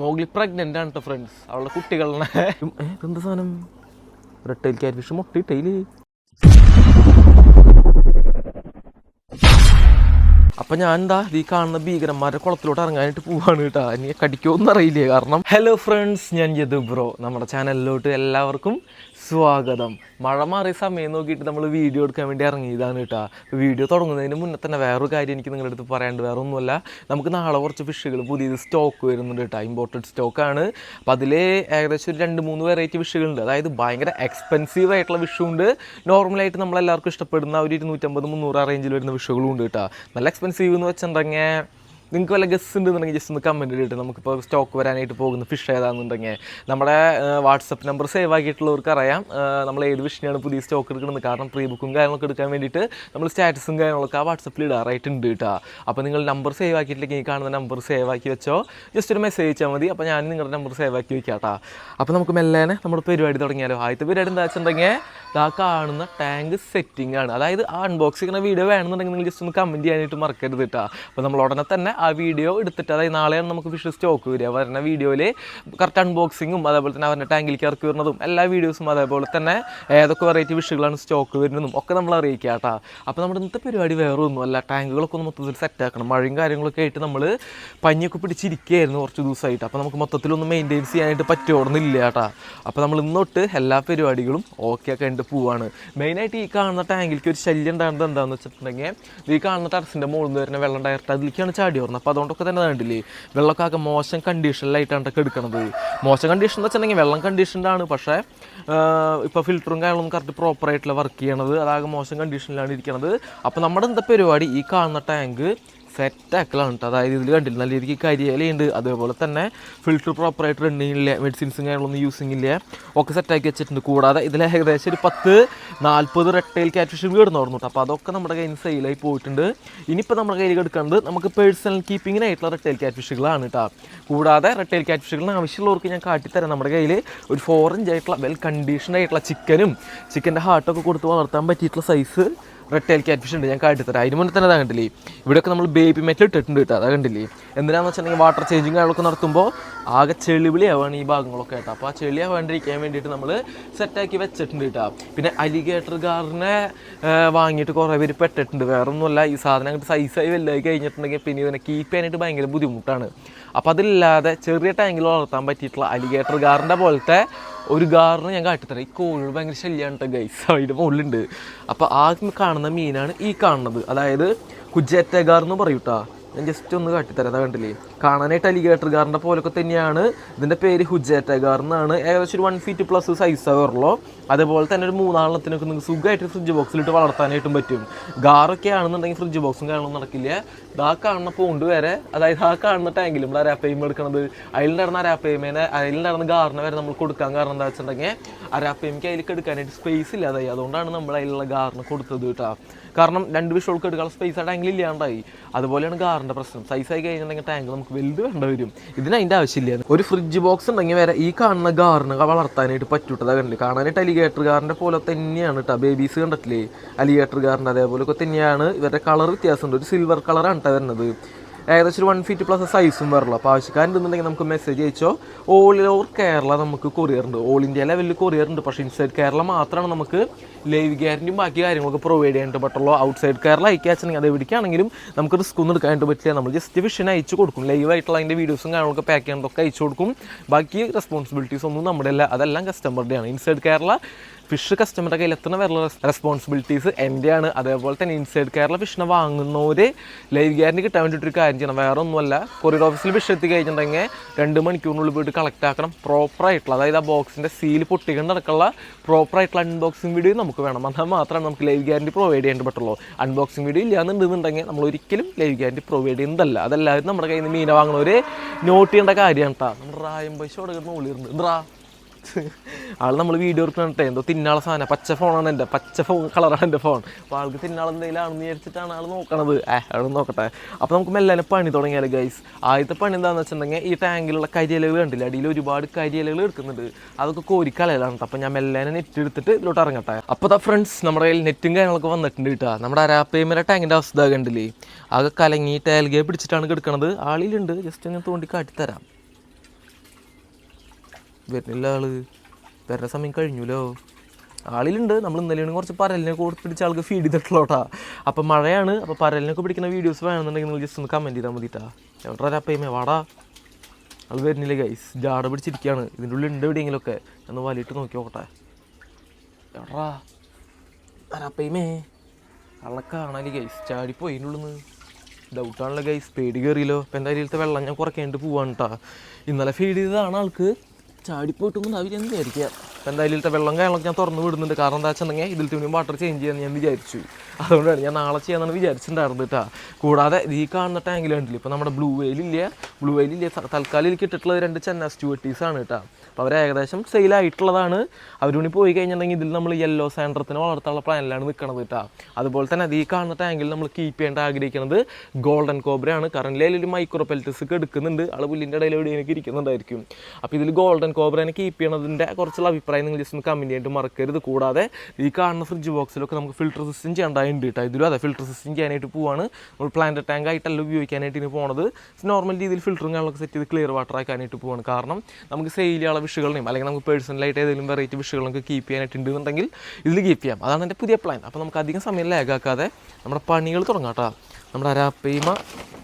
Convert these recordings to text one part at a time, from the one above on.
Mowgli pregnant ആണ് friends അവളുടെ കുട്ടികളെ. എന്ത് സാധനം? ക്യാറ്റ് ഫിഷ് മുട്ടിട്ടയിൽ അപ്പൊ ഞാൻ എന്താ ഈ കാണുന്ന ഭീകരന്മാരുടെ കുളത്തിലോട്ട് ഇറങ്ങാനായിട്ട് പോവാണ് കേട്ടോ എനിക്ക് കടിക്കുമോന്നും എന്നറിയില്ലേ കാരണം. ഹലോ ഫ്രണ്ട്സ് ഞാൻ യദു ബ്രോ. നമ്മുടെ ചാനലിലോട്ട് എല്ലാവർക്കും സ്വാഗതം. മഴ മാറിയ സമയം നോക്കിയിട്ട് നമ്മൾ വീഡിയോ എടുക്കാൻ വേണ്ടി ഇറങ്ങിയതാണ് കേട്ടോ. വീഡിയോ തുടങ്ങുന്നതിന് മുന്നേ തന്നെ വേറൊരു കാര്യം എനിക്ക് നിങ്ങളുടെ അടുത്ത് പറയാണ്ട് വേറെ ഒന്നുമല്ല നമുക്ക് നാളെ കുറച്ച് ഫിഷുകൾ പുതിയത് സ്റ്റോക്ക് വരുന്നുണ്ട് കേട്ടോ. ഇമ്പോർട്ടഡ് സ്റ്റോക്കാണ് അപ്പം അതിൽ ഏകദേശം ഒരു രണ്ട് മൂന്ന് വെറൈറ്റി ഫിഷുകളുണ്ട് അതായത് ഭയങ്കര എക്സ്പെൻസീവ് ആയിട്ടുള്ള വിഷുണ്ട് നോർമലായിട്ട് നമ്മളെല്ലാവർക്കും ഇഷ്ടപ്പെടുന്ന ഒരു ഇരുന്നൂറ്റമ്പത് മുന്നൂറ് റേഞ്ചിൽ വരുന്ന വിഷുകളും ഉണ്ട് കേട്ടോ. നല്ല എക്സ്പെൻസീവ് എന്ന് വെച്ചിട്ടുണ്ടെങ്കിൽ നിങ്ങൾക്ക് വല്ല ഗസ് ഉണ്ടെന്നുണ്ടെങ്കിൽ ജസ്റ്റ് ഒന്ന് കമന്റ് ഇട്ടിട്ട് നമുക്കിപ്പോൾ സ്റ്റോക്ക് വരാനായിട്ട് പോകുന്ന ഫിഷ് ഏതാണെന്നുണ്ടെങ്കിൽ നമ്മുടെ വാട്സപ്പ് നമ്പർ സേവ് ആക്കിയിട്ടുള്ളവർക്ക് അറിയാം. നമ്മൾ ഏത് ഫിഷിനെയാണ് പുതിയ സ്റ്റോക്ക് എടുക്കുന്നത്. കാരണം പ്രീ ബുക്കും കാര്യങ്ങളൊക്കെ എടുക്കാൻ വേണ്ടിയിട്ട് നമ്മൾ സ്റ്റാറ്റസും കാര്യങ്ങളൊക്കെ ആ വാട്സപ്പിൽ ഇടാറായിട്ടുണ്ട് കേട്ടോ. അപ്പോൾ നിങ്ങൾ നമ്പർ സേവ് ആക്കിയിട്ടില്ലെങ്കിൽ ഈ കാണുന്ന നമ്പർ സേവ് ആക്കി വെച്ചോ. ജസ്റ്റ് ഒരു മെസ്സേജ് അയച്ചാൽ മതി. അപ്പോൾ ഞാൻ നിങ്ങളുടെ നമ്പർ സേവ് ആക്കി വെക്കാം കേട്ടോ അപ്പോൾ നമുക്ക് മെല്ലേനെ നമ്മുടെ പരിപാടി തുടങ്ങിയാലോ. ആദ്യത്തെ പരിപാടി എന്താ വെച്ചിട്ടുണ്ടെങ്കിൽ ഇതാ കാണുന്ന ടാങ്ക് സെറ്റിംഗ് ആണ്. അതായത് ആ അൺബോക്സ് ചെയ്യുന്ന വീഡിയോ വേണമെന്നുണ്ടെങ്കിൽ നിങ്ങൾ ജസ്റ്റ് ഒന്ന് കമന്റ് ചെയ്യാനായിട്ട് മറക്കരുത് കേട്ടോ അപ്പോൾ നമ്മൾ ഉടനെ തന്നെ ആ വീഡിയോ എടുത്തിട്ട് അതായത് നാളെയാണ് നമുക്ക് ഫിഷ് സ്റ്റോക്ക് വരിക. വരുന്ന വീഡിയോയിൽ കറക്റ്റ് അൺബോക്സിങ്ങും അതേപോലെ തന്നെ അവരുടെ ടാങ്കിലേക്ക് ഇറക്കി വരുന്നതും എല്ലാ വീഡിയോസും അതേപോലെ തന്നെ ഏതൊക്കെ വെറൈറ്റി ഫിഷുകളാണ് സ്റ്റോക്ക് വരുന്നതും ഒക്കെ നമ്മൾ അറിയിക്കുക കേട്ടോ അപ്പോൾ നമ്മുടെ ഇന്നത്തെ പരിപാടി വേറെ ഒന്നുമല്ല ടാങ്കുകളൊക്കെ ഒന്ന് മൊത്തത്തിൽ സെറ്റ് ആക്കണം. മഴയും കാര്യങ്ങളൊക്കെ ആയിട്ട് നമ്മൾ പനിയൊക്കെ പിടിച്ചിരിക്കുകയായിരുന്നു കുറച്ച് ദിവസമായിട്ട്. അപ്പോൾ നമുക്ക് മൊത്തത്തിലൊന്നും മെയിന്റെയിൻ ചെയ്യാനായിട്ട് പറ്റുമോന്നില്ല കേട്ടോ അപ്പോൾ നമ്മൾ ഇന്നോട്ട് എല്ലാ പരിപാടികളും ഓക്കെ ഒക്കെ ഉണ്ട് പോവാണ്. മെയിനായിട്ട് ഈ കാണുന്ന ടാങ്കിലേക്ക് ഒരു ശല്യം ഉണ്ടാകുന്നത് എന്താണെന്ന് വെച്ചിട്ടുണ്ടെങ്കിൽ ഈ കാണുന്ന ടെറസിന്റെ മുകളിൽ നിന്ന് വരുന്ന വെള്ളം ഡയറക്റ്റ് അതിലേക്കാണ് ചാടി വരുന്നത്. അപ്പോൾ അതുകൊണ്ടൊക്കെ തന്നെ വേണ്ടില്ലേ വെള്ളമൊക്കെ ആകെ മോശം കണ്ടീഷനിലായിട്ടാണ് എടുക്കുന്നത് മോശം കണ്ടീഷൻ എന്ന് വെച്ചിട്ടുണ്ടെങ്കിൽ വെള്ളം കണ്ടീഷൻഡാണ് പക്ഷേ ഇപ്പോൾ ഫിൽറ്ററും കാര്യങ്ങളും കറക്റ്റ് പ്രോപ്പറായിട്ടുള്ള വർക്ക് ചെയ്യണത് അതാകെ മോശം കണ്ടീഷനിലാണ് ഇരിക്കുന്നത് അപ്പോൾ നമ്മുടെ എന്താ പരിപാടി? ഈ കാണുന്ന ടാങ്ക് സെറ്റാക്കലാണ് കേട്ടോ അതായത് ഇതിൽ കണ്ടില്ല നല്ല രീതിക്ക് കരിയിലയുണ്ട്. അതേപോലെ തന്നെ ഫിൽറ്റർ പ്രോപ്പറായിട്ട് റണ്ണിങ് ഇല്ല മെഡിസിൻസും കാര്യങ്ങളൊന്നും യൂസിങ് ഇല്ല. ഒക്കെ സെറ്റാക്കി വെച്ചിട്ടുണ്ട്. കൂടാതെ ഇതിൽ ഏകദേശം ഒരു പത്ത് നാൽപ്പത് റെട്ടയിൽ ക്യാറ്റ്ഫിഷ് തുടങ്ങും കേട്ടോ അപ്പോൾ അതൊക്കെ നമ്മുടെ കയ്യിൽ സെയിലായി പോയിട്ടുണ്ട്. ഇനിയിപ്പോൾ നമ്മുടെ കയ്യിൽ എടുക്കുന്നത് നമുക്ക് പേഴ്സണൽ കീപ്പിങ്ങിനായിട്ടുള്ള റെട്ടയിൽ ക്യാറ്റ്ഫിഷുകളാണ് കേട്ടോ കൂടാതെ റെട്ടയിൽ ക്യാറ്റ്ഫിഷുകളിന് ആവശ്യമുള്ളവർക്ക് ഞാൻ കാട്ടിത്തരാം. നമ്മുടെ കയ്യിൽ ഒരു ഫോർ ഇഞ്ച് ആയിട്ടുള്ള വെൽ കണ്ടീഷൻ ആയിട്ടുള്ള ചിക്കനും ചിക്കന്റെ ഹാർട്ടൊക്കെ കൊടുത്ത് വളർത്താൻ പറ്റിയിട്ടുള്ള സൈസ് റെഡ് ക്യാറ്റ് ഫിഷ് ഉണ്ട് ഞാൻ കാട്ടിത്തരാം അതിന് മുന്നേ തന്നെ അതാ കണ്ടില്ലേ? ഇവിടെയൊക്കെ നമ്മൾ ബേബി മെറ്റൽ ഇട്ടിട്ടുണ്ട് കേട്ടോ അതാ കണ്ടില്ലേ? എന്തിനാണെന്ന് വെച്ചിട്ടുണ്ടെങ്കിൽ വാട്ടർ ചേഞ്ചിങ് കാര്യങ്ങളൊക്കെ നടത്തുമ്പോൾ ആകെ ചെളിവിളിയാവാണ് ഈ ഭാഗങ്ങളൊക്കെ കേട്ടോ. അപ്പോൾ ആ ചെളി ആവാണ്ടിരിക്കാൻ വേണ്ടിയിട്ട് നമ്മൾ സെറ്റാക്കി വെച്ചിട്ടുണ്ട് കേട്ടോ. പിന്നെ അലിഗേറ്റർ ഗാറിനെ വാങ്ങിയിട്ട് കുറേ പേര് പെട്ടിട്ടുണ്ട്. വേറൊന്നുമല്ല ഈ സാധനം അങ്ങോട്ട് സൈസായി വലുതായി കഴിഞ്ഞിട്ടുണ്ടെങ്കിൽ പിന്നെ ഇതിനെ കീപ്പ് ചെയ്യാനായിട്ട് ഭയങ്കര ബുദ്ധിമുട്ടാണ്. അപ്പോൾ അതില്ലാതെ ചെറിയ ടാങ്കിൽ വളർത്താൻ പറ്റിയിട്ടുള്ള അലിഗേറ്റർ ഗാറിന്റെ പോലത്തെ ഒരു ഗാറിന് ഞാൻ കാട്ടിത്തരാം. ഈ കോഴികൾ ഭയങ്കര ശല്യമാണ് കേട്ടോ ഗൈസ് അതിന്റെ മുകളിലുണ്ട്. അപ്പോൾ ആ കാണുന്ന മീനാണ് ഈ കാണുന്നത്. അതായത് കുജേറ്റഗാർ എന്ന് പറയൂട്ടാ ഞാൻ ജസ്റ്റ് ഒന്ന് കാട്ടിത്തരാം. അതാ കണ്ടില്ലേ? കാണാനായിട്ട് അലിഗേറ്റർ ഗാറിന്റെ പോലൊക്കെ തന്നെയാണ്. ഇതിന്റെ പേര് ഹുജേറ്റഗാർ എന്നാണ്. ഏകദേശം ഒരു വൺ ഫീറ്റ് പ്ലസ് സൈസ് വരുള്ളൂ അതേപോലെ തന്നെ ഒരു മൂന്നാളത്തിനൊക്കെ നിങ്ങൾക്ക് സുഖമായിട്ട് ഫ്രിഡ്ജ് ബോക്സിലിട്ട് വളർത്താനായിട്ടും പറ്റും. ഗാറൊക്കെ ആണെന്നുണ്ടെങ്കിൽ ഫ്രിഡ്ജ് ബോക്സും കാര്യങ്ങളൊന്നും നടക്കില്ല. ഇതാ കാണുന്ന പോണ്ട് വരെ അതായത് ആ കാണുന്ന ടാങ്കിൽ നമ്മൾ അരാപ്പയും എടുക്കുന്നത് അതിൽ നടന്ന അരാപ്പയമേനെ അതിൽ നടന്ന ഗാറിനെ വരെ നമ്മൾ കൊടുക്കാൻ കാരണം എന്താ വെച്ചിട്ടുണ്ടെങ്കിൽ അരാപ്പയമിക്ക് അതിലേക്ക് എടുക്കാനായിട്ട് സ്പേസ് ഇല്ലാതായി. അതുകൊണ്ടാണ് നമ്മൾ അതിലുള്ള ഗാറിന് കൊടുത്തത് കേട്ടോ. കാരണം രണ്ട് വിഷുകൾക്ക് എടുക്കാനുള്ള സ്പേസ് ആ ടാങ്കിൽ ഇല്ലാണ്ടായി. അതുപോലെയാണ് ഗാറിന്റെ പ്രശ്നം. സൈസ് ആയി കഴിഞ്ഞിട്ടുണ്ടെങ്കിൽ ടാങ്ക് നമുക്ക് വലുത് വേണ്ട വരും. ഇതിന് അതിന്റെ ആവശ്യമില്ല. ഒരു ഫ്രിഡ്ജ് ബോക്സ് ഉണ്ടെങ്കിൽ വരെ ഈ കാണുന്ന ഗാറിന് വളർത്താനായിട്ട് പറ്റൂട്ടതാ കണ്ടില്ല? കാണാനായിട്ട് അലിഗേറ്റർ ഗാറിന്റെ പോലെ തന്നെയാണ് കേട്ടോ ബേബീസ് കണ്ടിട്ടില്ലേ? അലിഗേറ്റർകാരന്റെ അതേപോലെ തന്നെയാണ്. ഇവരുടെ കളർ വ്യത്യാസമുണ്ട്. ഒരു സിൽവർ കളറാണ് കേട്ടോ വരുന്നത്. ഏകദേശം ഒരു വൺ ഫീറ്റ് പ്ലസ് സൈസും വരുള്ളൂ അപ്പോൾ ആവശ്യക്കാരുണ്ടെന്നുണ്ടെങ്കിൽ നമുക്ക് മെസ്സേജ് അയച്ചോ. ഓൾ ഓർ കേരള നമുക്ക് കൊറിയർ ഉണ്ട്. ഓൾ ഇന്ത്യ ലെവലിൽ കൊറിയർ ഉണ്ട്. പക്ഷേ ഇൻസൈഡ് കേരള മാത്രമാണ് നമുക്ക് ലൈവ് ഗ്യാരന്റിയും ബാക്കി കാര്യങ്ങളൊക്കെ പ്രൊവൈഡ് ചെയ്യാനായിട്ട് പറ്റുള്ളൂ. ഔട്ട്സൈഡ് കേരള അയക്കാച്ചെങ്കിൽ അത് എവിടേക്കാണെങ്കിലും നമുക്ക് റിസ്ക് ഒന്നും എടുക്കാനായിട്ട് പറ്റില്ല. നമ്മൾ ജസ്റ്റ് വിഷൻ അയച്ചു കൊടുക്കും. ലൈവ് ആയിട്ടുള്ള അതിന്റെ വീഡിയോസും കാര്യങ്ങളൊക്കെ പാക്ക് ചെയ്യാനൊക്കെ അയച്ചു കൊടുക്കും. ബാക്കി റെസ്പോൺസിബിലിറ്റീസ് ഒന്നും നമ്മുടെ അല്ല അതെല്ലാം കസ്റ്റമറുടെയാണ് ഇൻസൈഡ് കേരള ഫിഷ് കസ്റ്റമറുടെ കയ്യിൽ എത്തുന്ന വരെയുള്ള റെസ്പോൺസിബിലിറ്റീസ് എന്റെയാണ് അതേപോലെ തന്നെ ഇൻസൈഡ് കേരള ഫിഷിനെ വാങ്ങുന്നവർ ലൈവ് ഗ്യാരണ്ടി കിട്ടാൻ വേണ്ടിയിട്ട് ഒരു കാര്യം ചെയ്യണം. വേറെ ഒന്നുമല്ല കൊറിയർ ഓഫീസിൽ ഫിഷ് എത്തി കഴിഞ്ഞിട്ടുണ്ടെങ്കിൽ രണ്ട് മണിക്കൂറിനുള്ളിൽ പോയിട്ട് കളക്ട് ആക്കണം. പ്രോപ്പറായിട്ടുള്ള അതായത് ആ ബോക്സിന്റെ സീൽ പൊട്ടിക്കൊണ്ട് നടക്കുള്ള പ്രോപ്പറായിട്ടുള്ള അൺബോക്സിംഗ് വീഡിയോ നമുക്ക് വേണം. എന്നാൽ മാത്രമാണ് നമുക്ക് ലൈവ് ഗ്യാരണ്ടി പ്രൊവൈഡ് ചെയ്യാൻ പറ്റുള്ളൂ. അൺബോക്സിംഗ് വീഡിയോ ഇല്ലാന്നുണ്ടെന്നുണ്ടെങ്കിൽ നമ്മൾ ഒരിക്കലും ലൈവ് ഗ്യാരണ്ടി പ്രൊവൈഡ് ചെയ്യുന്നതല്ല. അതല്ലാതെ നമ്മുടെ കയ്യിൽ നിന്ന് മീന വാങ്ങുന്നവർ നോട്ട് ചെയ്യേണ്ട കാര്യമാണ് കേട്ടോ നമ്മുടെ റായം പൈസ കൊടുക്കുന്ന ഉള്ളിരുന്ന് എന്താ ആൾ നമ്മൾ വീഡിയോ എടുക്കണട്ടെ എന്തോ തിന്നാളെ സാധനം. പച്ച ഫോണാണ് എന്റെ. പച്ച ഫോൺ കളറാണ് എന്റെ ഫോൺ അപ്പോൾ ആൾക്ക് തിന്നാളെ എന്തെങ്കിലും ആണെന്ന് വിചാരിച്ചിട്ടാണ് ആൾ നോക്കണത്. ഏഹ് അവിടെ നോക്കട്ടെ. അപ്പോൾ നമുക്ക് മെല്ലനെ പണി തുടങ്ങിയാൽ ഗൈസ് ആദ്യത്തെ പണി എന്താണെന്ന് വെച്ചിട്ടുണ്ടെങ്കിൽ ഈ ടാങ്കിലുള്ള കരിയിലകൾ കണ്ടില്ല? അടിയിൽ ഒരുപാട് കരിയിലകൾ എടുക്കുന്നുണ്ട്. അതൊക്കെ കോരിക്കളയലാണ് അപ്പോൾ ഞാൻ മെല്ലനെ നെറ്റ് എടുത്തിട്ട് ഇതിലോട്ട് ഇറങ്ങട്ടെ. അപ്പോൾ ദാ ഫ്രണ്ട്സ് നമ്മുടെ കയ്യിൽ നെറ്റും കാര്യങ്ങളൊക്കെ വന്നിട്ടുണ്ട് കേട്ടോ. നമ്മുടെ അരാപ്പേമര ടാങ്കിന്റെ അവസ്ഥ കണ്ടില്ലേ? ആകെ കലങ്ങി ടേൽഗയെ പിടിച്ചിട്ടാണ് കിടക്കണത്. ആളിലുണ്ട്. ജസ്റ്റ് ഞാൻ തോണ്ടി കാട്ടിത്തരാം. വരുന്നില്ല ആൾ. വരുന്ന സമയം കഴിഞ്ഞല്ലോ ആളിലുണ്ട്. നമ്മൾ ഇന്നലെയാണ് കുറച്ച് പരലിനെ കൂടെ പിടിച്ച ആൾക്ക് ഫീഡ് ചെയ്തിട്ടുള്ളൂട്ടാ അപ്പം മഴയാണ്. അപ്പോൾ പരലിനൊക്കെ പിടിക്കുന്ന വീഡിയോസ് വേണമെന്നുണ്ടെങ്കിൽ നിങ്ങൾ ജസ്റ്റ് ഒന്ന് കമന്റ് ചെയ്താൽ മതിട്ടാ. എവിടെ അപ്പയ്മേ വാടാ. ആൾ വരുന്നില്ല ഗൈസ് ജാട പിടിച്ചിരിക്കുകയാണ് ഇതിന്റെ ഉള്ളിൽ ഉണ്ട് എവിടെയെങ്കിലുമൊക്കെ. ഒന്ന് വലിയിട്ട് നോക്കി നോക്കട്ടെ. എടാ അപ്പയ്മേ ആളെ കാണാൽ ഗൈസ് ചാടിപ്പോയി അതിന്റെ ഉള്ളിൽ നിന്ന് ഡൗട്ടാണല്ലോ ഗൈസ് പേടി കയറിയല്ലോ ഇപ്പം എന്തായാലും ഇതിലത്തെ വെള്ളം ഞാൻ കുറയ്ക്കേണ്ടി പോവാണ് കേട്ടോ ഇന്നലെ ഫീഡ് ചെയ്തതാണ് ആൾക്ക്. ചാടിപ്പോയിട്ടൊന്നും എന്ന് വിചാരിക്കുക. അപ്പം എന്തായാലും ഇതിലത്തെ വെള്ളം കാര്യങ്ങളൊക്കെ ഞാൻ തുറന്ന് വിടുന്നുണ്ട്. കാരണം എന്താ വെച്ചിട്ടുണ്ടെങ്കിൽ ഇതിൽ തുണി വാട്ടർ ചേഞ്ച് ചെയ്യാൻ ഞാൻ വിചാരിച്ചു. അതുകൊണ്ടാണ് ഞാൻ നാളെ ചെയ്യാമെന്നാണ് വിചാരിച്ചിട്ടുണ്ടായിരുന്നത് കേട്ടോ. കൂടാതെ ഈ കാണുന്ന ടാങ്കിൽ കണ്ടില്ല ഇപ്പോൾ നമ്മുടെ ബ്ലൂ വെയിലില്ല ബ്ലൂ വെയിലില്ല തൽക്കാലം എനിക്ക് ഇട്ടിട്ടുള്ളത് രണ്ട് ചെന്ന സ്റ്റൂവർട്ടീസ് ആണ് കേട്ടോ. അപ്പോൾ അവർ ഏകദേശം സെയിലായിട്ടുള്ളതാണ് അവരുണി പോയി കഴിഞ്ഞിട്ടുണ്ടെങ്കിൽ ഇതിൽ നമ്മൾ യെല്ലോ സാൻഡ്രത്തിനെ വളർത്താനുള്ള പ്ലാനിലാണ് നിൽക്കുന്നത് കേട്ടോ അതുപോലെ തന്നെ അത് ഈ കാണുന്ന ടാങ്കിൽ നമ്മൾ കീപ്പ് ചെയ്യേണ്ട ആഗ്രഹിക്കുന്നത് ഗോൾഡൻ കോബ്രയാണ് കറൻലി ഒരു മൈക്രോ പെൽറ്റസ് ഒക്കെ എടുക്കുന്നുണ്ട്. ആൾ പുല്ലിന്റെ ഇടയിൽ എവിടെയെങ്കിലും ഇരിക്കുന്നുണ്ടായിരിക്കും. അപ്പോൾ ഇതിൽ ഗോൾഡൻ കോബ്രനെ കീപ്പ് ചെയ്യണതിന്റെ കുറച്ചുള്ള അഭിപ്രായം നിങ്ങൾ ജസ്റ്റ് ഒന്ന് കമന്റ് ചെയ്തിട്ട് മറക്കരുത്. കൂടാതെ ഈ കാണുന്ന ഫ്രിഡ്ജ് ബോക്സിലൊക്കെ നമുക്ക് ഫിൽട്ടർ സിസ്റ്റം ചെയ്യേണ്ടതായിട്ട് കേട്ടോ ഇതിലും അതെ ഫിൽട്ടർ സിസ്റ്റം ചെയ്യാനായിട്ട് പോവാണ്. നമ്മൾ പ്ലാന്റ് ടാങ്ക് ആയിട്ടല്ല ഉപയോഗിക്കാനായിട്ട് ഇനി പോണത്. നോർമൽ രീതിയിൽ ഫിൽറ്ററും കാര്യങ്ങളൊക്കെ സെറ്റ് ചെയ്ത് ക്ലിയർ വാട്ടർ ആക്കാനായിട്ട് പോവാണ്. കാരണം നമുക്ക് സെയിൽ ചെയ്യാനുള്ള വിഷുകളെയും അല്ലെങ്കിൽ നമുക്ക് പേഴ്സണലായിട്ട് ഏതെങ്കിലും വെറൈറ്റി വിഷുകളൊക്കെ കീപ്പ് ചെയ്യാനായിട്ട് ഉണ്ടെന്നുണ്ടെങ്കിൽ ഇതിൽ കീപ്പ് ചെയ്യാം. അതാണ് എന്റെ പുതിയ പ്ലാൻ അപ്പോൾ നമുക്ക് അധികം സമയം ലാഗാക്കാതെ നമ്മുടെ പണികൾ തുടങ്ങാം കേട്ടോ. നമ്മുടെ അരാപ്പയ്മ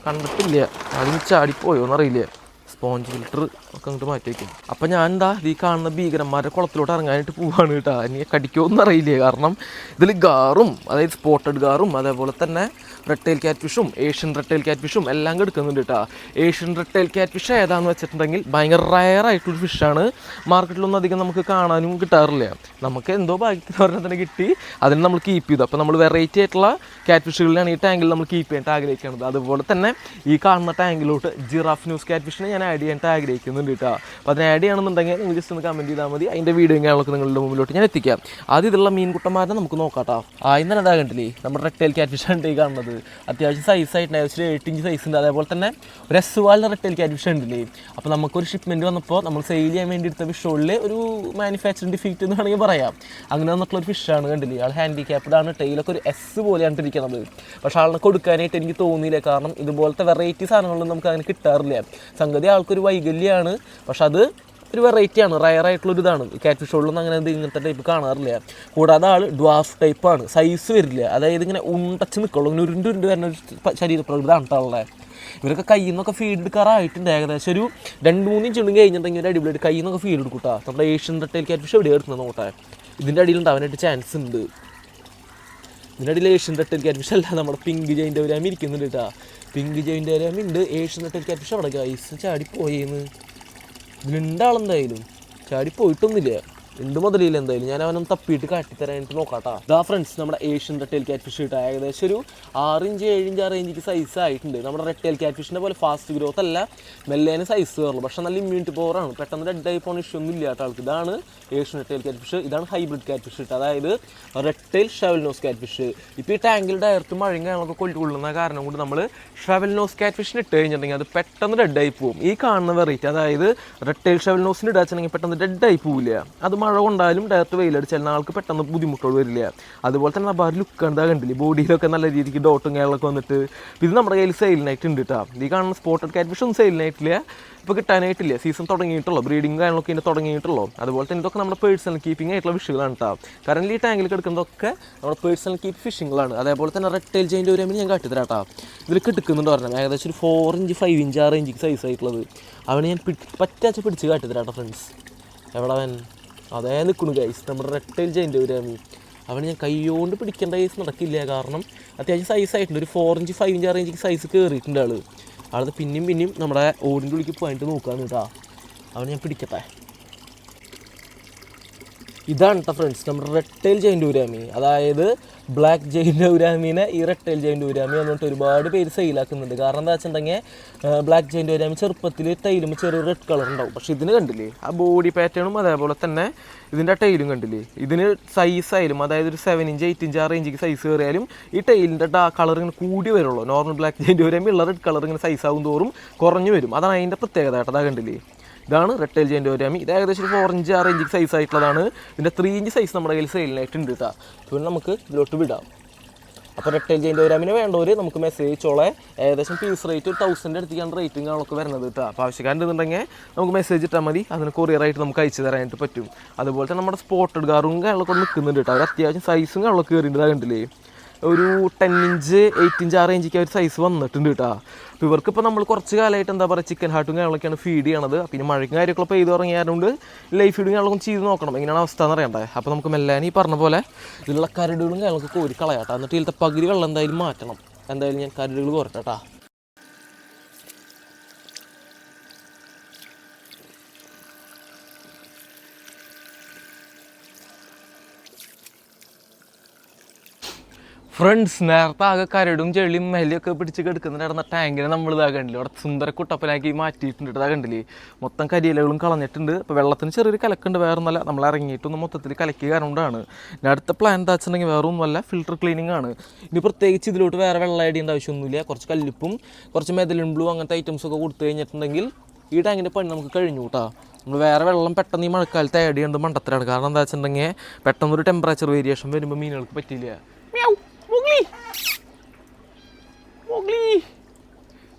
കണ്ടിട്ടില്ല? അതിന് ചാടിപ്പോയോ എന്നറിയില്ല? സ്പോഞ്ച് ഫിൽറ്റർ ഒക്കെ അങ്ങോട്ട് മാറ്റി വയ്ക്കും അപ്പം ഞാൻ എന്താ ഈ കാണുന്ന ഭീകരന്മാരെ കുളത്തിലോട്ട് ഇറങ്ങാനായിട്ട് പോവാണ് കേട്ടോ. ഇനി കടിക്കുമെന്ന് അറിയില്ലേ. കാരണം ഇതിൽ ഗാറും അതായത് സ്പോട്ടഡ് ഗാറും അതേപോലെ തന്നെ റെട്ടേൽ ക്യാറ്റ് ഫിഷും ഏഷ്യൻ റെട്ടേൽ ക്യാറ്റ് ഫിഷും എല്ലാം എടുക്കുന്നുണ്ട് കേട്ടോ. ഏഷ്യൻ റെട്ടേൽ ക്യാറ്റ് ഫിഷ് ഏതാന്ന് വെച്ചിട്ടുണ്ടെങ്കിൽ ഭയങ്കര റയർ ആയിട്ടുള്ള ഫിഷാണ് മാർക്കറ്റിലൊന്നും അധികം നമുക്ക് കാണാനും കിട്ടാറില്ല. നമുക്ക് എന്തോ ഭാഗ്യത്തിന് തന്നെ കിട്ടി. അതിന് നമ്മൾ കീപ്പ് ചെയ്തു. അപ്പോൾ നമ്മൾ വെറൈറ്റി ആയിട്ടുള്ള ക്യാറ്റ് ഫിഷുകളിലാണ് ഈ ടാങ്കിൽ നമ്മൾ കീപ്പ് ചെയ്യാനായിട്ട് ആഗ്രഹിക്കുന്നത്. അതുപോലെ തന്നെ ഈ കാണുന്ന ടാങ്കിലോട്ട് ജിറാഫ് ന്യൂസ് ക്യാറ്റ് ഫിഷിനെ ഞാൻ ആഡ് ചെയ്യാനായിട്ട് ആഗ്രഹിക്കുന്നുണ്ട് കേട്ടോ. അപ്പോൾ അതിന് ആഡ് ചെയ്യണമെന്നുണ്ടെങ്കിൽ നിങ്ങൾ ജസ്റ്റ് ഒന്ന് കമന്റ് ചെയ്താൽ മതി. അതിന്റെ വീഡിയോ കാര്യങ്ങളൊക്കെ നിങ്ങളുടെ മുമ്പിലോട്ട് ഞാൻ എത്തിക്കാം. ആദ്യം ഇതിലുള്ള മീൻകുട്ടന്മാരെ നമുക്ക് നോക്കാം കേട്ടോ. ആ ഇന്നലെ എന്താ കണ്ടില്ലേ? നമ്മുടെ റെക്ടൈൽ കാറ്റ്ഫിഷ് ഉണ്ട് ഈ കാണുന്നത്. അത്യാവശ്യം സൈസ് ആയിട്ട് ഏകദേശം എയ്റ്റ് ഇഞ്ച് സൈസ് ഉണ്ട്. അതേപോലെ തന്നെ ഒരു എസ് വാളിന്റെ റെട്ടേൽ കാറ്റ്ഫിഷ് ഉണ്ടല്ലേ അപ്പോൾ നമുക്കൊരു ഷിപ്മെന്റ് വന്നപ്പോൾ നമ്മൾ സെയിൽ ചെയ്യാൻ വേണ്ടി എടുത്ത ഫിഷുകളിൽ ഒരു മാനുഫാക്ചറിങ് ഡിഫീറ്റ് എന്ന് വേണമെങ്കിൽ പറയാം. അങ്ങനെ വന്നിട്ടുള്ള ഒരു ഫിഷാണ് കണ്ടില്ലേ? ആൾ ഹാൻഡിക്യാപ്ഡ് ആണ്. ടൈലൊക്കെ ഒരു എസ് പോലെയാണ് ഇരിക്കുന്നത് പക്ഷെ ആളിനെ കൊടുക്കാനായിട്ട് എനിക്ക് തോന്നിയില്ല. കാരണം ഇതുപോലത്തെ വെറൈറ്റി സാധനങ്ങളൊന്നും നമുക്ക് അങ്ങനെ കിട്ടാറില്ല. സംഗതി ആൾക്കൊരു വൈകല്യമാണ് പക്ഷെ അത് ഒരു വെറൈറ്റിയാണ് ഒരു ഇതാണ് കാറ്റ് ഫിഷുകളിലൊന്നും അങ്ങനെ എന്ത് ഇങ്ങനത്തെ ടൈപ്പ് കാണാറില്ല. കൂടാതെ ആൾ ഡ്വാഫ് ടൈപ്പാണ് സൈസ് വരില്ല. അതായത് ഇങ്ങനെ ഉണ്ടച്ച് നിൽക്കുള്ളൂ ഇങ്ങനെ ഉരുണ്ട് ഉരുണ്ട് വരുന്ന ഒരു കേട്ടോ ഉള്ളത് ഇവരൊക്കെ കയ്യിൽ നിന്നൊക്കെ ഫീൽഡ് എടുക്കാറായിട്ടുണ്ട്. ഏകദേശം ഒരു രണ്ട് മൂന്ന് ഇഞ്ച് കഴിഞ്ഞിട്ടുണ്ടെങ്കിൽ ഒരു അടിപൊളിയായിട്ട് കയ്യിൽ നിന്നൊക്കെ ഫീൽഡ് എടുക്കൂട്ടാ. നമ്മുടെ ഏഷ്യൻ റെട്ടേൽ കാറ്റ് ഫിഷ് എവിടെയാണ് എടുക്കുന്നത് നോട്ടെ ഇതിന്റെ അടിയിൽ ചാൻസ് ഉണ്ട്. ഇതിന്റെ അടിയിൽ ഏഷ്യൻ റെട്ടയിൽ കാറ്റ് ഫിഷ് അല്ല. നമ്മുടെ പിങ്ക് ജയിന്റെ ഒരു ഇരിക്കുന്നുണ്ട് കേട്ടോ പിങ്ക് ജെയിന്റെ ഉണ്ട് ഏഷ്യൻ നെറ്റ് ക്യാപ്ഷൻ അവിടെ. ഗൈസ് ചാടി ഇതിലുണ്ടാളെന്തായാലും? ചാടിപ്പോയിട്ടൊന്നുമില്ല. ഉണ്ട് മുതലില്ല എന്തായാലും ഞാൻ അവനൊന്ന് തപ്പിയിട്ട് കാട്ടിത്തരാനായിട്ട് നോക്കാട്ടാ. ഇതാ ഫ്രണ്ട്സ് നമ്മുടെ ഏഷ്യൻ റെട്ടേൽ ക്യാറ്റ് ഫിഷ് കിട്ടുക ഏകദേശം ഒരു ആറിഞ്ച് ഏഴിഞ്ച് ആറ് ഇഞ്ചിക്ക് സൈസ് ആയിട്ടുണ്ട്. നമ്മുടെ റെട്ടേൽ ക്യാറ്റ് ഫിഷിന്റെ പോലെ ഫാസ്റ്റ് ഗ്രോത്ത് അല്ല മെല്ലേനെ സൈസ് കയറുള്ളൂ പക്ഷേ നല്ല ഇമ്മ്യൂണിറ്റി പവറാണ് പെട്ടെന്ന് റെഡ് ആയി പോകുന്ന ഇഷ്യൂ ഒന്നും ഇല്ല ആൾക്ക്. ഇതാണ് ഏഷ്യൻ റെട്ടേൽ ക്യാറ്റ് ഫിഷ് ഇതാണ് ഹൈബ്രിഡ് ക്യാറ്റ് ഫിഷ് കിട്ടുക അതായത് റെട്ടേൽ ഷവൽനോസ് ക്യാറ്റ് ഫിഷ് ഇപ്പോൾ ഈ ടാങ്കിൽ ഡയറക്റ്റ് മഴയും കാര്യങ്ങളൊക്കെ കൊള്ളുന്ന കാരണം കൊണ്ട് നമ്മൾ ഷവൽനോസ് ക്യാറ്റ് ഫിഷിന് ഇട്ട് കഴിഞ്ഞിട്ടുണ്ടെങ്കിൽ അത് പെട്ടെന്ന് ആയി പോകും ഈ കാണുന്ന വെറൈറ്റി അതായത് റെട്ടേൽ ഷവൽനോസിന് ഇടാച്ചിട്ടുണ്ടെങ്കിൽ പെട്ടെന്ന് റെഡ് ആയി പോവില്ല. അത് മഴ കൊണ്ടാലും ഡയറക്റ്റ് വെയിലടിച്ചാലും ആൾക്ക് പെട്ടെന്ന് ബുദ്ധിമുട്ടുകൾ വരില്ല. അതുപോലെ തന്നെ അപ്പോൾ ലുക്ക് എന്താ കണ്ടില്ലേ? ബോഡിയിലൊക്കെ നല്ല രീതിക്ക് ഡോട്ടും കാര്യങ്ങളൊക്കെ വന്നിട്ട്. ഇത് നമ്മുടെ കയ്യിൽ നൈറ്റ് ഉണ്ട് കേട്ടോ ഈ കാണുന്ന സ്പോട്ടഡ് കാറ്റ്ഫിഷ് ഒന്നും സെയിൽ സെയിലിനായിട്ടില്ല ഇപ്പോൾ കിട്ടാനായിട്ടില്ല. സീസൺ തുടങ്ങിയിട്ടുള്ളൂ. ബ്രീഡിങ് കാര്യങ്ങളൊക്കെ ഇതിന്റെ തുടങ്ങിയിട്ടുള്ളൂ. അതുപോലെ തന്നെ ഇതൊക്കെ നമ്മുടെ പേഴ്സണൽ കീപ്പിംഗ് ആയിട്ടുള്ള ഫിഷുകളാണ് കേട്ടോ കാരണം ഈ ടാങ്കിൽ കിടക്കുന്നതൊക്കെ നമ്മുടെ പേഴ്സണൽ കീപ്പ് ഫിഷിങ്ങുകളാണ് അതേപോലെ തന്നെ റെഡ് ടൈൽ ജൈന്റെ ഒരു ഞാൻ കാട്ടിത്തരാം കേട്ടോ ഇതിൽ കിടക്കുന്നുണ്ട് പറഞ്ഞാൽ ഏകദേശം ഒരു ഫോർ ഇഞ്ച് ഫൈവ് ഇഞ്ച് ആറ് ഇഞ്ച് സൈസ് ആയിട്ടുള്ളത്. അവനെ ഞാൻ പറ്റാച്ച പിടിച്ച് കാട്ടിത്തരാം കേട്ടോ ഫ്രണ്ട്സ് എവിടെ അവൻ? അതേ നിൽക്കുന്നു ഗൈസ് നമ്മുടെ റെക്ടൈൽ ജയിന്റെ ഒരു അവന് ഞാൻ കൈകൊണ്ട് പിടിക്കേണ്ട കേസ് നടക്കില്ല. കാരണം അത്യാവശ്യം സൈസ് ആയിട്ടുണ്ട്. ഒരു ഫോർ ഇഞ്ച് ഫൈവ് ഇഞ്ച് ആറ് ഇഞ്ച് സൈസ് കയറിയിട്ടുണ്ട് ആൾ ആളത് പിന്നെയും പിന്നെയും നമ്മുടെ ഓടിന്റെ ഉള്ളിലേക്ക് പോയിട്ട് നോക്കുകയാണ് കേട്ടോ അവനെ ഞാൻ പിടിക്കട്ടെ. ഇതാണ് ഫ്രണ്ട്സ് നമ്മുടെ റെട്ടൈൽ ജൈന്റ് ഉരാമി. അതായത് ബ്ലാക്ക് ജെയിന്റെ ഉരാമീനെ ഈ റെട്ടൈൽ ജൈന്റ് ഉരാമി എന്നിട്ട് ഒരുപാട് പേര് സെയിലാക്കുന്നുണ്ട് കാരണം എന്താ വെച്ചിട്ടുണ്ടെങ്കിൽ ബ്ലാക്ക് ജെയിന്റെ ഉരാമി ചെറുപ്പത്തിൽ തൈലും ചെറിയ റെഡ് കളർ ഉണ്ടാവും. പക്ഷേ ഇതിന് കണ്ടില്ലേ ആ ബോഡി പാറ്റേണും അതേപോലെ തന്നെ ഇതിന്റെ ടൈലും കണ്ടില്ലേ? ഇതിന് സൈസ് ആയാലും അതായത് ഒരു സെവൻ ഇഞ്ച് എയ്റ്റ് ഇഞ്ച് ആറ് ഇഞ്ചിക്ക് സൈസ് കയറിയാലും ഈ ടൈലിന്റെ ആ കളർ ഇങ്ങനെ കൂടി വരുള്ളൂ. നോർമൽ ബ്ലാക്ക് ജൈന്റ് ഉരാമി ഉള്ള റെഡ് കളർ ഇങ്ങനെ സൈസ് ആകും തോറും കുറഞ്ഞു വരും. അതാണ് അതിന്റെ പ്രത്യേകത കേട്ടോ. അതാ കണ്ടില്ലേ? ഇതാണ് റെട്ടേൽ ജെയിന്റെ ഒരാമി ഇത് ഏകദേശം ഒരു ഫോർ ഇഞ്ച് ആറ് ഇഞ്ച് സൈസ് ആയിട്ടുള്ളതാണ്. ഇതിന്റെ ത്രീ ഇഞ്ച് സൈസ് നമ്മുടെ കയ്യിൽ സെയിലിനായിട്ട് ഉണ്ട് കേട്ടോ പിന്നെ നമുക്ക് ഇതിലോട്ട് വിടാം. അപ്പോൾ റെക്ടൈൽ ജെയിന്റോഗ്രാമിന് വേണ്ടവർ നമുക്ക് മെസ്സേജ് ചോളെ ഏകദേശം പീസ് റേറ്റ് ഒരു തൗസൻഡ് അടുത്തേക്കാണ് റേറ്റിംഗ് ആണൊക്കെ വരുന്നത് കേട്ടോ അപ്പോൾ ആവശ്യക്കാരുണ്ടെന്നുണ്ടെങ്കിൽ നമുക്ക് മെസ്സേജ് ഇട്ടാൽ മതി. അതിന് കൊറിയറായിട്ട് നമുക്ക് അയച്ചു തരാനായിട്ട് പറ്റും. അതുപോലെ തന്നെ നമ്മുടെ സ്പോട്ടഡ് കാറും കാര്യങ്ങളൊക്കെ നിൽക്കുന്നുണ്ട് കേട്ടോ അവർ അത്യാവശ്യം സൈസും കാര്യങ്ങളൊക്കെ കയറിയിട്ട് കണ്ടില്ലേ? ഒരു ടെൻ ഇഞ്ച് എയ്റ്റ് ഇഞ്ച് ആ റേഞ്ചിക്ക് ഒരു സൈസ് വന്നിട്ടുണ്ട് കേട്ടോ. അപ്പോൾ ഇവർക്ക് ഇപ്പോൾ നമ്മൾ കുറച്ച് കാലമായിട്ട് എന്താ പറയുക ചിക്കൻ ഹാർട്ടും കാര്യങ്ങളൊക്കെയാണ് ഫീഡ് ചെയ്യണത്. പിന്നെ മഴയ്ക്കും കാര്യങ്ങളൊക്കെ പെയ്ത് തുടങ്ങിയതുകൊണ്ട് ലൈഫ് ഫീഡും കാര്യങ്ങളൊക്കെ ചെയ്ത് നോക്കണം. എങ്ങനെയാണ് അവസ്ഥ എന്ന് അറിയണ്ടേ? അപ്പോൾ നമുക്ക് മെല്ലാനി പറഞ്ഞ പോലെ ഇതിലുള്ള കരടുകളും കാര്യങ്ങളൊക്കെ കോരി കളയാട്ടോ എന്നിട്ട് ഇതിലത്തെ പകുതി വെള്ളം എന്തായാലും മാറ്റണം. എന്തായാലും ഞാൻ കരടുകൾ കോരട്ടെ ഫ്രണ്ട്സ് നേരത്തെ ആകെ കരടും ചെളിയും മെലിയൊക്കെ പിടിച്ച് കിടക്കുന്നുണ്ടായിരുന്ന ടാങ്കിനെ നമ്മൾ ഇതാ കണ്ടില്ലേ? അവിടെ സുന്ദര കുട്ടപ്പനാക്കി മാറ്റിയിട്ടുണ്ട് ഇതാ കണ്ടില്ലേ? മൊത്തം കരിയിലകളും കളഞ്ഞിട്ടുണ്ട്. അപ്പോൾ വെള്ളത്തിന് ചെറിയൊരു കലക്കുണ്ട് വേറെ ഒന്നല്ല നമ്മൾ ഇറങ്ങിയിട്ടൊന്ന് മൊത്തത്തിൽ കലക്കി കാരണമാണ് ഇനി അടുത്ത പ്ലാൻ എന്താ വെച്ചിട്ടുണ്ടെങ്കിൽ വേറെ ഒന്നുമല്ല ഫിൽട്ടർ ക്ലീനിങ് ആണ്. ഇനി പ്രത്യേകിച്ച് ഇതിലോട്ട് വേറെ വെള്ളം അടിയേണ്ട ആവശ്യമൊന്നുമില്ല. കുറച്ച് കല്ലുപ്പും കുറച്ച് മെതലിൻ ബ്ലൂ അങ്ങനത്തെ ഐറ്റംസ് ഒക്കെ കൊടുത്തു കഴിഞ്ഞിട്ടുണ്ടെങ്കിൽ ഈ ടാങ്കിന്റെ പണി നമുക്ക് കഴിഞ്ഞു കേട്ടോ. നമ്മൾ വേറെ വെള്ളം പെട്ടെന്ന് ഈ മഴക്കാലത്ത് ആഡ് ചെയ്യേണ്ടത് മണ്ടത്തിലാണ് കാരണം എന്താ വെച്ചിട്ടുണ്ടെങ്കിൽ പെട്ടെന്ന് ഒരു ടെമ്പറേച്ചർ വേരിയേഷൻ വരുമ്പോൾ മീനുകൾക്ക് പറ്റില്ല മ്യാവ്. മോഗ്ലി മോഗ്ലി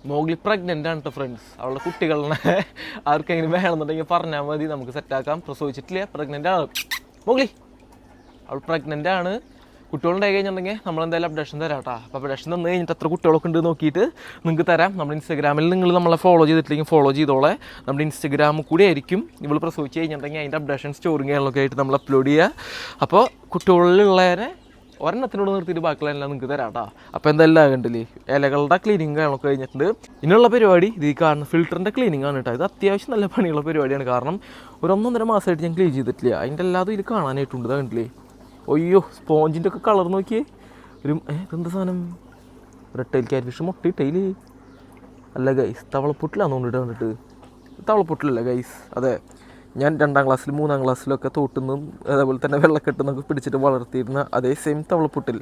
മോഗ്ലി പ്രഗ്നന്റ് ആണ് കേട്ടോ ഫ്രണ്ട്സ് അവളുടെ കുട്ടികളെ ആർക്കെങ്കിലും വേണമെന്നുണ്ടെങ്കിൽ പറഞ്ഞാൽ മതി. നമുക്ക് സെറ്റാക്കാം പ്രസവിച്ചിട്ടില്ല? പ്രഗ്നന്റ് ആണ്. മോഗ്ലി അവൾ പ്രഗ്നന്റ് ആണ്. കുട്ടികളുണ്ടായി കഴിഞ്ഞിട്ടുണ്ടെങ്കിൽ നമ്മൾ എന്തായാലും അപ്ഡേഷൻ തരാം കേട്ടോ അപ്പോൾ അപ്ഡേഷൻ തന്നു കഴിഞ്ഞിട്ട് എത്ര കുട്ടികളൊക്കെ ഉണ്ട് നോക്കിയിട്ട് നിങ്ങൾക്ക് തരാം. നമ്മുടെ ഇൻസ്റ്റാഗ്രാമിൽ നിങ്ങൾ നമ്മളെ ഫോളോ ചെയ്തിട്ടില്ലെങ്കിൽ ഫോളോ ചെയ്തോളെ. നമ്മുടെ ഇൻസ്റ്റാഗ്രാമിൽ കൂടി ആയിരിക്കും. ഇവൾ പ്രസവിച്ച് കഴിഞ്ഞിട്ടുണ്ടെങ്കിൽ അതിന്റെ അപ്ഡേഷൻ സ്റ്റോറിങ്ങുകളൊക്കെ ആയിട്ട് നമ്മൾ അപ്ലോഡ് ചെയ്യുക. അപ്പോൾ കുട്ടികളിലുള്ളവരെ ഒരെണ്ണത്തിനോട് നിർത്തിയിട്ട് ബാക്കിയുള്ളതെല്ലാം നിങ്ങൾക്ക് തരാം കേട്ടോ അപ്പോൾ എന്തെല്ലാം കണ്ടില്ലേ ഇലകളുടെ ക്ലീനിങ് കാണൊക്കെ കഴിഞ്ഞിട്ടുണ്ട്. ഇനിയുള്ള പരിപാടി ഇത് കാണുന്ന ഫിൽറ്ററിന്റെ ക്ലീനിങ് ആണ് കേട്ടോ. ഇത് അത്യാവശ്യം നല്ല പണിയുള്ള പരിപാടിയാണ്. കാരണം ഒരു ഒന്നൊന്നര മാസമായിട്ട് ഞാൻ ക്ലീൻ ചെയ്തിട്ടില്ല. അതിന്റെ എല്ലാതും ഇത് കാണാനായിട്ടുണ്ട്. ഇതാ കണ്ടില്ലേ? ഒയ്യോ സ്പോഞ്ചിന്റെ ഒക്കെ കളർ നോക്കിയേ. ഒരു ഇതെന്താ സാധനം? റെട്ടൈൽ ക്യാറ്റ് ഫിഷ് മുട്ടയിട്ടയിൽ അല്ല ഗൈസ് തവളപ്പൊട്ടിലാന്ന് തോന്നിട്ട് കണ്ടിട്ട്. തവളപ്പൊട്ടിലല്ല ഗൈസ് അതെ. ഞാൻ രണ്ടാം ക്ലാസ്സിൽ മൂന്നാം ക്ലാസ്സിലൊക്കെ തോട്ടുന്നതും അതേപോലെ തന്നെ വെള്ളക്കെട്ടുന്നൊക്കെ പിടിച്ചിട്ട് വളർത്തിയിരുന്ന അതേ സെയിം തവളപ്പൊട്ടിൽ.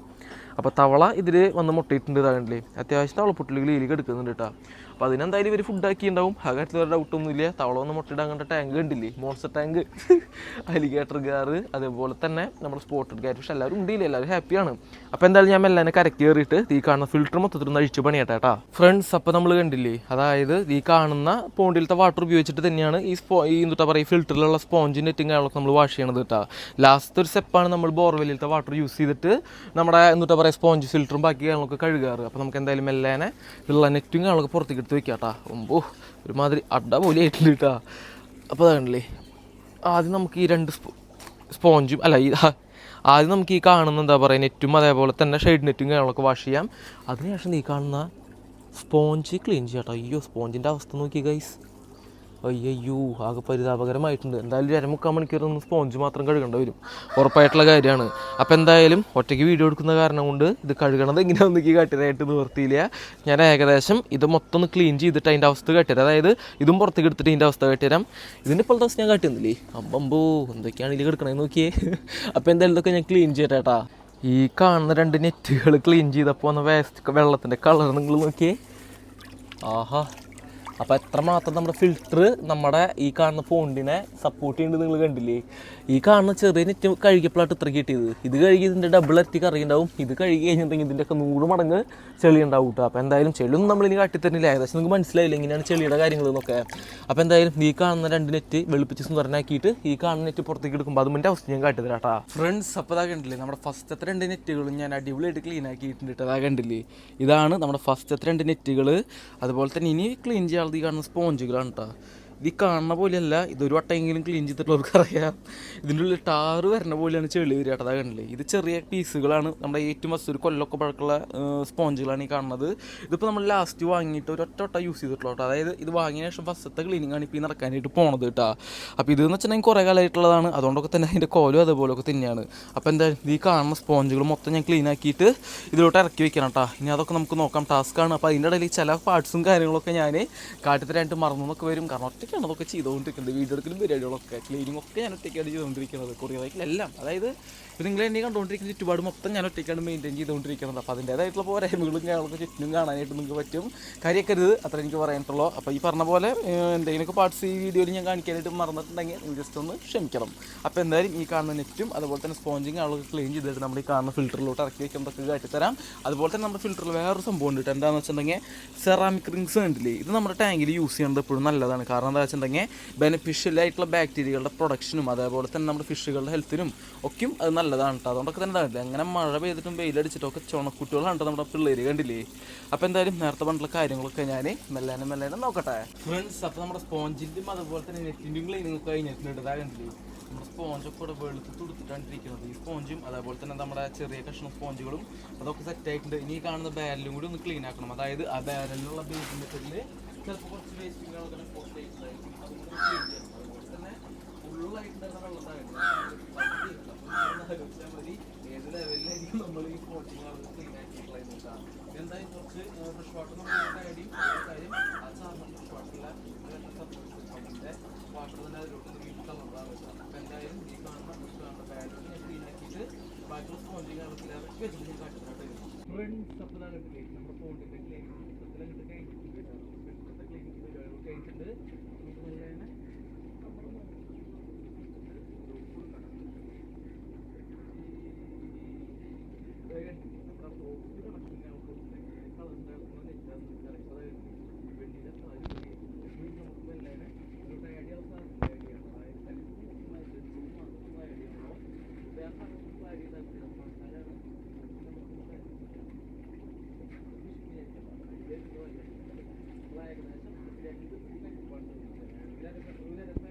അപ്പോൾ തവള ഇതിൽ വന്ന് മുട്ടയിട്ടുണ്ട് ഇതാകണ്ടല്ലേ അത്യാവശ്യം തവളപ്പൊട്ടിൽ ലീലിക്ക് എടുക്കുന്നുണ്ട് കേട്ടോ. അപ്പോൾ അതിനെന്തായാലും ഇവർ ഫുഡാക്കി ഉണ്ടാവും ആ കാര്യത്തിൽ ഒരു ഡൗട്ടൊന്നുമില്ല തവള ഒന്ന് മുട്ടയിടാൻ കണ്ട ടാങ്ക് കണ്ടില്ലേ? മോൺസ്റ്റർ ടാങ്ക് അലിഗേറ്റർ ഗാറ് അതേപോലെ തന്നെ നമ്മുടെ ഗാറ്റ് പക്ഷേ എല്ലാവരും ഉണ്ടില്ല? എല്ലാവരും ഹാപ്പിയാണ് അപ്പോൾ എന്തായാലും ഞാൻ മെല്ലാനെ കരക്ക് കയറിയിട്ട് ഈ കാണുന്ന ഫിൽറ്റർ മൊത്തത്തിൽ ഒന്ന് അഴിച്ചു പണിയട്ടെ ഫ്രണ്ട്സ് അപ്പോൾ നമ്മൾ കണ്ടില്ലേ? അതായത് ഈ കാണുന്ന പോണ്ടിലത്തെ വാട്ടർ ഉപയോഗിച്ചിട്ട് തന്നെയാണ് ഈ സ്പോ ഈ എന്താ പറയുക ഫിൽറ്ററിലുള്ള സ്പോഞ്ചിന്റെ കാര്യങ്ങളൊക്കെ നമ്മൾ വാഷ് ചെയ്യണത് കേട്ടോ ലാസ്റ്റ് ഒരു സ്റ്റെപ്പാണ് നമ്മൾ ബോർവെല്ലിലത്തെ വാട്ടർ യൂസ് ചെയ്തിട്ട് നമ്മുടെ എന്നിട്ട് പറയുക സ്പോഞ്ച് ഫിൽറ്ററും ബാക്കി കാര്യങ്ങളൊക്കെ കഴുകാറ്. അപ്പോൾ നമുക്ക് എന്തായാലും മെല്ലേനെ ഉള്ള നെറ്റും കാര്യങ്ങളൊക്കെ പുറത്തേക്ക് എടുത്ത് വെക്കാം കേട്ടോ ഒമ്പോ ഒരുമാതിരി അഡ പോലെ ആയിട്ടില്ല കേട്ടോ അപ്പോൾ അതാണല്ലേ ആദ്യം നമുക്ക് ഈ രണ്ട് സ്പോഞ്ചും അല്ല ഈ ആദ്യം നമുക്ക് ഈ കാണുന്ന എന്താ പറയുക നെറ്റും അതേപോലെ തന്നെ ഷെയ്ഡ് നെറ്റും കാര്യങ്ങളൊക്കെ വാഷ് ചെയ്യാം. അതിനുശേഷം ഈ കാണുന്ന സ്പോഞ്ച് ക്ലീൻ ചെയ്യാം കേട്ടോ അയ്യോ സ്പോഞ്ചിന്റെ അവസ്ഥ നോക്കി ഗൈസ് അയ്യോ ആകെ പരിതാപകരമായിട്ടുണ്ട്. എന്തായാലും ഒരു അരമുക്കാൽ മണിക്കൂർ ഒന്ന് സ്പോഞ്ച് മാത്രം കഴുകേണ്ടി വരും. ഉറപ്പായിട്ടുള്ള കാര്യമാണ്. അപ്പോൾ എന്തായാലും ഒറ്റയ്ക്ക് വീഡിയോ എടുക്കുന്ന കാരണം കൊണ്ട് ഇത് കഴുകണത് എങ്ങനെയാണെന്ന് എനിക്ക് കാട്ടിയതായിട്ട് നിവർത്തിയില്ല ഞാൻ ഏകദേശം ഇത് മൊത്തം ഒന്ന് ക്ലീൻ ചെയ്തിട്ട് അതിന്റെ അവസ്ഥ കാട്ടിത്തരാം. അതായത് ഇതും പുറത്തേക്ക് എടുത്തിട്ട് ഇതിന്റെ അവസ്ഥ കാട്ടിത്തരാം. ഇതിന്റെ ഇപ്പോഴത്തെ അവസ്ഥ ഞാൻ കാട്ടിയൊന്നുമില്ലേ? അമ്പമ്പോ എന്തൊക്കെയാണ് ഇതിൽ കിടക്കണേന്ന് നോക്കിയേ. അപ്പോൾ എന്തായാലും ഇതൊക്കെ ഞാൻ ക്ലീൻ ചെയ്യട്ടെ ഈ കാണുന്ന രണ്ട് നെറ്റുകൾ ക്ലീൻ ചെയ്തപ്പോൾ വന്ന വേസ്റ്റ് വെള്ളത്തിന്റെ കളർ നിങ്ങൾ നോക്കിയേ. ആഹാ. അപ്പോൾ എത്രമാത്രം നമ്മുടെ ഫിൽറ്റർ നമ്മുടെ ഈ കാണുന്ന ഫോണ്ടിനെ സപ്പോർട്ട് ചെയ്യുന്നുണ്ട് നിങ്ങൾ കണ്ടില്ലേ? ഈ കാണുന്ന ചെറിയ നെറ്റ് കഴുകിയപ്പോഴാണ് ഇത്ര കിട്ടിയത്. ഇത് കഴുകി ഇതിന്റെ ഡബിൾ എത്തി കറി ഉണ്ടാവും. ഇത് കഴുകി കഴിഞ്ഞിട്ടുണ്ടെങ്കിൽ ഇതിന്റെ ഒക്കെ നൂറ് മടങ്ങ് ചെളി ഉണ്ടാവും കേട്ടോ അപ്പോൾ എന്തായാലും ചെളിയൊന്നും നമ്മളിനി കാട്ടിത്തരുന്നില്ല. ഏകദേശം നിങ്ങൾക്ക് മനസ്സിലായില്ല എങ്ങനെയാണ് ചെളിയുടെ കാര്യങ്ങൾ എന്നൊക്കെ. അപ്പോൾ എന്തായാലും ഈ കാണുന്ന രണ്ട് നെറ്റ് വെളുപ്പിച്ച് സുന്ദരനാക്കിയിട്ട് ഈ കാണുന്ന നെറ്റ് പുറത്തേക്ക് എടുക്കുമ്പോൾ അതും എന്റെ അവസ്ഥ ഞാൻ കാട്ടിത്തരാം കേട്ടോ ഫ്രണ്ട്സ് അപ്പോൾ അതാ കണ്ടില്ലേ നമ്മുടെ ഫസ്റ്റത്തെ രണ്ട് നെറ്റുകളും ഞാൻ അടിപൊളിയായിട്ട് ക്ലീൻ ആക്കിയിട്ടുണ്ട് അതാ കണ്ടില്ലേ ഇതാണ് നമ്മുടെ ഫസ്റ്റത്തെ രണ്ട് നെറ്റുകൾ അതുപോലെ തന്നെ ഇനി ക്ലീൻ ചെയ്യാനുള്ളത് ഈ കാണുന്ന സ്പോഞ്ചുകളാണ് കേട്ടോ ഇത് കാണുന്ന പോലെയല്ല ഇതൊരു വട്ടമെങ്കിലും ക്ലീൻ ചെയ്തിട്ടുള്ളവർക്ക് അറിയാം. ഇതിന്റെ ഉള്ളിൽ ടാറ് വരുന്ന പോലെയാണ് ചെളി വരിക കണ്ടില്ലേ? ഇത് ചെറിയ പീസുകളാണ്. നമ്മുടെ ഏറ്റവും വസ്തു ഒരു കൊല്ലമൊക്കെ പഴക്കമുള്ള സ്പോഞ്ചുകളാണ് ഈ കാണുന്നത്. ഇതിപ്പോൾ നമ്മൾ ലാസ്റ്റ് വാങ്ങിയിട്ട് ഒരു ഒറ്റ വട്ടം യൂസ് ചെയ്തിട്ടുള്ളൂ അതായത് ഇത് വാങ്ങിയ ശേഷം ഫസ്റ്റത്തെ ക്ലീനിങ് ആണ് ഇപ്പോൾ ഈ നടക്കാനായിട്ട് പോണത് കേട്ടോ. അപ്പോൾ ഇതെന്ന് വെച്ചിട്ടുണ്ടെങ്കിൽ കുറേ കാലമായിട്ടുള്ളതാണ്. അതുകൊണ്ടൊക്കെ തന്നെ അതിന്റെ കോലും അതുപോലൊക്കെ തന്നെയാണ്. അപ്പോൾ എന്താ ഈ കാണുന്ന സ്പോഞ്ചുകൾ മൊത്തം ഞാൻ ക്ലീൻ ആക്കിയിട്ട് ഇതിലോട്ട് ഇറക്കി വെക്കണം കേട്ടോ. ഇനി അതൊക്കെ നമുക്ക് നോക്കാം. ടാസ്ക്കാണ് അപ്പോൾ അതിന്റെ ഇടയിൽ ചില പാർട്സും കാര്യങ്ങളൊക്കെ ഞാൻ കാട്ടിത്തരായിട്ട് മറന്നു എന്നൊക്കെ വരും. കാരണം ഒറ്റയ്ക്ക് ഒറ്റയ്ക്കാണ് അതൊക്കെ ചെയ്തുകൊണ്ടിരിക്കുന്നത്. വീഡിയോ എടുക്കലും പരിപാടികളൊക്കെ ക്ലീനിങ് ഒക്കെ ഞാൻ ഒറ്റയ്ക്കാണ് ചെയ്തുകൊണ്ടിരിക്കുന്നത്. കൊറിയറേക്കിലെല്ലാം അതായത് ഇപ്പോൾ നിങ്ങൾ എന്നെ കണ്ടുകൊണ്ടിരിക്കുന്ന ചുറ്റുപാട് മൊത്തം ഞാൻ ഒറ്റയ്ക്കാണ് മെയിന്റെയിൻ ചെയ്തുകൊണ്ടിരിക്കുന്നത് അപ്പോൾ അതിന്റേതായിട്ടുള്ള പോരായ്മകളും ഞങ്ങൾക്ക് ചുറ്റിനും കാണാനായിട്ട് നിങ്ങൾക്ക് പറ്റും. കാര്യക്കരുത് അത്ര എനിക്ക് പറയാനുള്ളൂ. അപ്പോൾ ഈ പറഞ്ഞ പോലെ എന്തെങ്കിലുമൊക്കെ പാർട്സ് ഈ വീഡിയോയിൽ ഞാൻ കാണിക്കാനായിട്ട് മറന്നിട്ടുണ്ടെങ്കിൽ നിങ്ങൾ ജസ്റ്റ് ഒന്ന് ക്ഷമിക്കണം. അപ്പോൾ എന്തായാലും ഈ കാണുന്ന നെറ്റും അതുപോലെ തന്നെ സ്പോഞ്ചിങ് ആളുകൾ ക്ലീൻ ചെയ്തിട്ട് നമ്മൾ ഈ കാണുന്ന ഫിൽറ്ററിലോട്ട് ഇറക്കി വെക്കുന്നതൊക്കെ കാട്ടിത്തരാം. അതുപോലെ തന്നെ നമ്മുടെ ഫിൽറ്ററിൽ വേറൊരു സംഭവം ഉണ്ട് കേട്ടോ. എന്താണെന്ന് വെച്ചിട്ടുണ്ടെങ്കിൽ സെറാമിക് റിങ്സ് കണ്ടില്ലേ? ഇത് നമ്മുടെ ടാങ്കിൽ യൂസ് ചെയ്യുന്നത് എപ്പോഴും നല്ലതാണ്. കാരണം എന്താ വെച്ചിട്ടുണ്ടെങ്കിൽ ബെനിഫിഷ്യൽ ആയിട്ടുള്ള ബാക്ടീരിയകളുടെ പ്രൊഡക്ഷനും അതേപോലെ തന്നെ നമ്മുടെ ഫിഷുകളുടെ ഹെൽത്തിനും ഒക്കെയും അത് നല്ലതാണ് കേട്ടോ അതുകൊണ്ടൊക്കെ തന്നെ എങ്ങനെ അങ്ങനെ മഴ പെയ്തിട്ടും വെയിലടിച്ചിട്ടും ഒക്കെ ചുണക്കുട്ടികളാണ് കേട്ടോ നമ്മുടെ പിള്ളേര് കണ്ടില്ലേ? അപ്പോൾ എന്തായാലും നേരത്തെ പറഞ്ഞിട്ടുള്ള കാര്യങ്ങളൊക്കെ ഞാൻ മെല്ലാനും മെല്ലാനും നോക്കട്ടെ. ഫ്രണ്ട്സ് അപ്പോൾ നമ്മുടെ സ്പോഞ്ചിന്റെയും അതുപോലെ തന്നെ നെറ്റിന്റെയും ക്ലീനിങ് കഴിഞ്ഞിട്ടുണ്ട് ഇതാ കണ്ടില്ലേ? നമ്മുടെ സ്പോഞ്ചൊക്കെ ഇവിടെ വെളുത്ത് തുടുത്തിട്ടാണ്ടിരിക്കുന്നത്. ഈ സ്പോഞ്ചും അതേപോലെ തന്നെ നമ്മുടെ ചെറിയ കഷ്ണ സ്പോഞ്ചുകളും അതൊക്കെ സെറ്റ് ആയിട്ടുണ്ട്. ഇനി കാണുന്ന ബാരലും കൂടി ഒന്ന് ക്ലീൻ ആക്കണം. അതായത് ആ ബാരലിലുള്ള ബേസിൻ മെറ്റീരിയൽ ചിലപ്പോൾ കുറച്ച് വേസ്റ്റ് അതുപോലെ തന്നെ ഫുള്ളായിട്ടുണ്ടായിരുന്ന വെള്ളം മതി ഏത് ലെവലിലായിരിക്കും നമ്മൾ ഈ കോട്ടിങ് ക്ലീൻ ആക്കിയിട്ടുള്ളത് എന്തായാലും കുറച്ച് ഫ്രഷ് വാട്ടർ ആഡ് ചെയ്യും കാര്യം അത് സാറിന് ഫ്രഷ് വാട്ടറില്ല വാട്ടർ തന്നെ അതിലോട്ട് വീട്ടിൽ കളറാണ് അപ്പം ഈ കാണുന്ന ഫ്രഷ് കാണുന്ന ഞാൻ ക്ലീൻ ആക്കിയിട്ട് ബാക്കിയുള്ള വെച്ചിട്ട് ഞാൻ കാട്ടുന്നതായിട്ട് ഫ്രണ്ട്സ് അപ്പം ഇതാണ് കണ്ടില്ലേ നമ്മുടെ ഫോണിന്റെ ക്ലീനിങ് മൊത്തത്തിൽ അങ്ങോട്ട് കഴിഞ്ഞിട്ടുണ്ട് കേട്ടോ. ഫിൽറ്ററിന്റെ ക്ലീനിങ് പരിപാടികൾ കഴിഞ്ഞിട്ടുണ്ട് ولادك ولادك